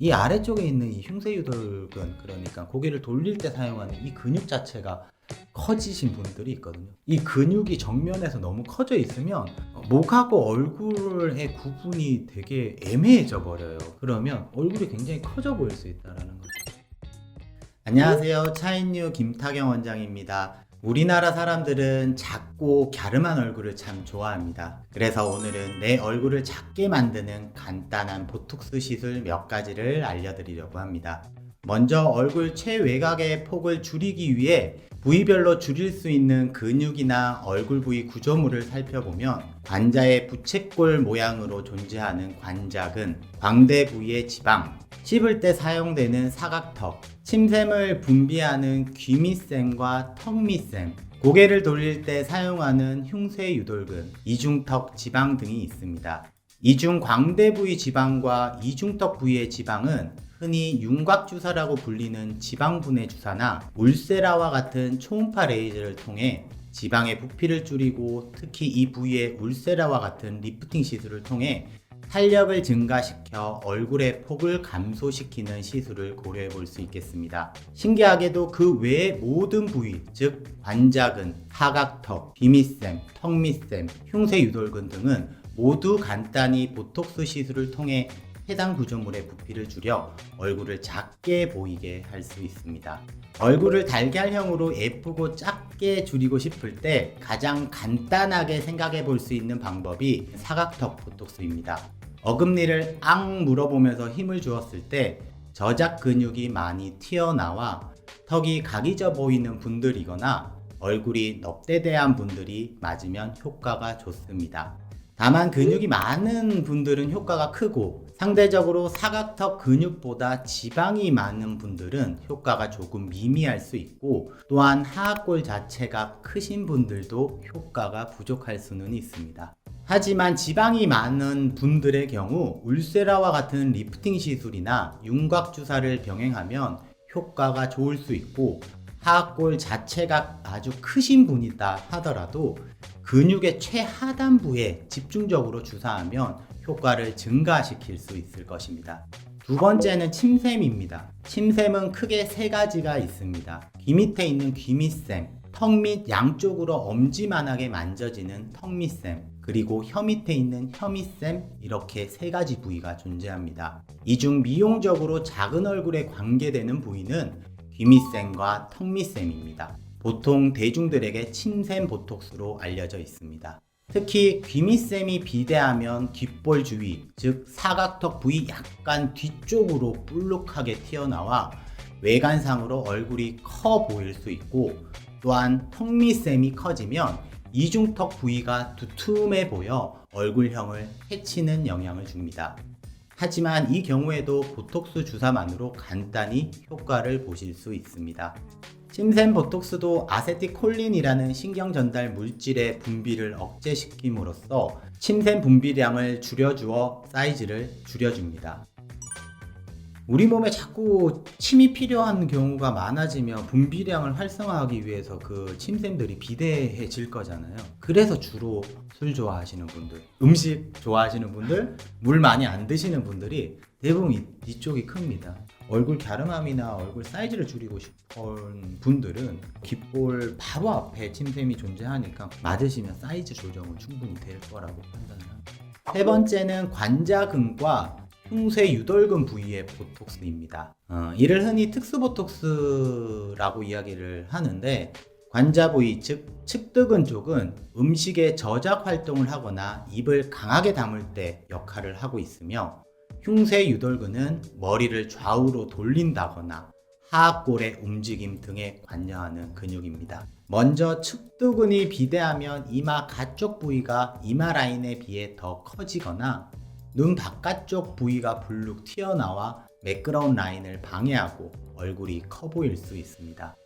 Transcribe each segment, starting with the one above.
이 아래쪽에 있는 이 흉쇄유돌근 그러니까 고개를 돌릴 때 사용하는 이 근육 자체가 커지신 분들이 있거든요. 이 근육이 정면에서 너무 커져 있으면 목하고 얼굴의 구분이 되게 애매해져 버려요. 그러면 얼굴이 굉장히 커져 보일 수 있다라는 거죠. 안녕하세요. 차인유 김타경 원장입니다. 우리나라 사람들은 작고 갸름한 얼굴을 참 좋아합니다. 그래서 오늘은 내 얼굴을 작게 만드는 간단한 보톡스 시술 몇 가지를 알려드리려고 합니다. 먼저 얼굴 최외곽의 폭을 줄이기 위해 부위별로 줄일 수 있는 근육이나 얼굴 부위 구조물을 살펴보면 관자의 부채꼴 모양으로 존재하는 관작은 광대 부위의 지방, 씹을 때 사용되는 사각턱, 침샘을 분비하는 귀밑샘과 턱밑샘, 고개를 돌릴 때 사용하는 흉쇄 유돌근, 이중턱 지방 등이 있습니다. 이중 광대 부위 지방과 이중턱 부위의 지방은 흔히 윤곽주사라고 불리는 지방분해 주사나 울세라와 같은 초음파 레이저를 통해 지방의 부피를 줄이고 특히 이 부위의 울세라와 같은 리프팅 시술을 통해 탄력을 증가시켜 얼굴의 폭을 감소시키는 시술을 고려해 볼 수 있겠습니다. 신기하게도 그 외의 모든 부위, 즉 관작은, 사각턱, 비밑샘, 턱밑샘, 흉쇄유돌근 등은 모두 간단히 보톡스 시술을 통해 해당 구조물의 부피를 줄여 얼굴을 작게 보이게 할 수 있습니다. 얼굴을 달걀형으로 예쁘고 작게 줄이고 싶을 때 가장 간단하게 생각해 볼 수 있는 방법이 사각턱 보톡스입니다. 어금니를 앙 물어보면서 힘을 주었을 때 저작 근육이 많이 튀어나와 턱이 각이져 보이는 분들이거나 얼굴이 넙대대한 분들이 맞으면 효과가 좋습니다. 다만 근육이 많은 분들은 효과가 크고 상대적으로 사각턱 근육보다 지방이 많은 분들은 효과가 조금 미미할 수 있고 또한 하악골 자체가 크신 분들도 효과가 부족할 수는 있습니다. 하지만 지방이 많은 분들의 경우 울세라와 같은 리프팅 시술이나 윤곽 주사를 병행하면 효과가 좋을 수 있고 하악골 자체가 아주 크신 분이다 하더라도 근육의 최하단부에 집중적으로 주사하면 효과를 증가시킬 수 있을 것입니다. 두 번째는 침샘입니다. 침샘은 크게 세 가지가 있습니다. 귀 밑에 있는 귀밑샘, 턱 밑 양쪽으로 엄지만하게 만져지는 턱밑샘, 그리고 혀 밑에 있는 혀밑샘 이렇게 세 가지 부위가 존재합니다. 이 중 미용적으로 작은 얼굴에 관계되는 부위는 귀밑샘과 턱밑샘입니다. 보통 대중들에게 침샘 보톡스로 알려져 있습니다. 특히 귀밑샘이 비대하면 귓볼 주위, 즉 사각턱 부위 약간 뒤쪽으로 볼록하게 튀어나와 외관상으로 얼굴이 커 보일 수 있고 또한 턱밑샘이 커지면 이중턱 부위가 두툼해 보여 얼굴형을 해치는 영향을 줍니다. 하지만 이 경우에도 보톡스 주사만으로 간단히 효과를 보실 수 있습니다. 침샘 보톡스도 아세티콜린이라는 신경 전달 물질의 분비를 억제시킴으로써 침샘 분비량을 줄여주어 사이즈를 줄여줍니다. 우리 몸에 자꾸 침이 필요한 경우가 많아지면 분비량을 활성화하기 위해서 그 침샘들이 비대해질 거잖아요. 그래서 주로 술 좋아하시는 분들, 음식 좋아하시는 분들, 물 많이 안 드시는 분들이 대부분 이, 이쪽이 큽니다. 얼굴 갸름함이나 얼굴 사이즈를 줄이고 싶은 분들은 귓볼 바로 앞에 침샘이 존재하니까 맞으시면 사이즈 조정은 충분히 될 거라고 판단을 합니다. 세 번째는 관자근과 흉쇄 유돌근 부위의 보톡스입니다. 어, 이를 흔히 특수 보톡스라고 이야기를 하는데 관자 부위 즉 측두근 쪽은 음식의 저작 활동을 하거나 입을 강하게 다물 때 역할을 하고 있으며 흉쇄 유돌근은 머리를 좌우로 돌린다거나 하악골의 움직임 등에 관여하는 근육입니다. 먼저 측두근이 비대하면 이마 가쪽 부위가 이마 라인에 비해 더 커지거나 눈 바깥쪽 부위가 불룩 튀어나와 매끄러운 라인을 방해하고 얼굴이 커 보일 수 있습니다.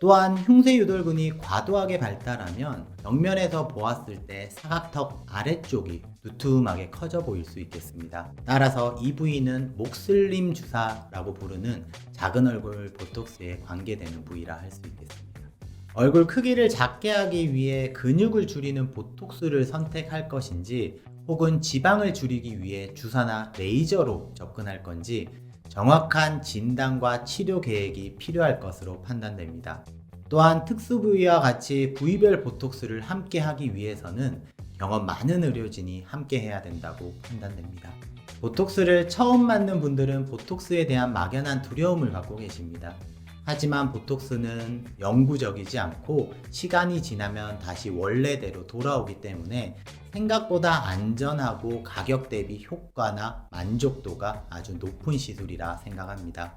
또한 흉쇄 유돌근이 과도하게 발달하면 정면에서 보았을 때 사각턱 아래쪽이 두툼하게 커져 보일 수 있겠습니다. 따라서 이 부위는 목슬림 주사라고 부르는 작은 얼굴 보톡스에 관계되는 부위라 할 수 있겠습니다. 얼굴 크기를 작게 하기 위해 근육을 줄이는 보톡스를 선택할 것인지 혹은 지방을 줄이기 위해 주사나 레이저로 접근할 건지 정확한 진단과 치료 계획이 필요할 것으로 판단됩니다. 또한 특수 부위와 같이 부위별 보톡스를 함께 하기 위해서는 경험 많은 의료진이 함께 해야 된다고 판단됩니다. 보톡스를 처음 맞는 분들은 보톡스에 대한 막연한 두려움을 갖고 계십니다. 하지만 보톡스는 영구적이지 않고 시간이 지나면 다시 원래대로 돌아오기 때문에 생각보다 안전하고 가격 대비 효과나 만족도가 아주 높은 시술이라 생각합니다.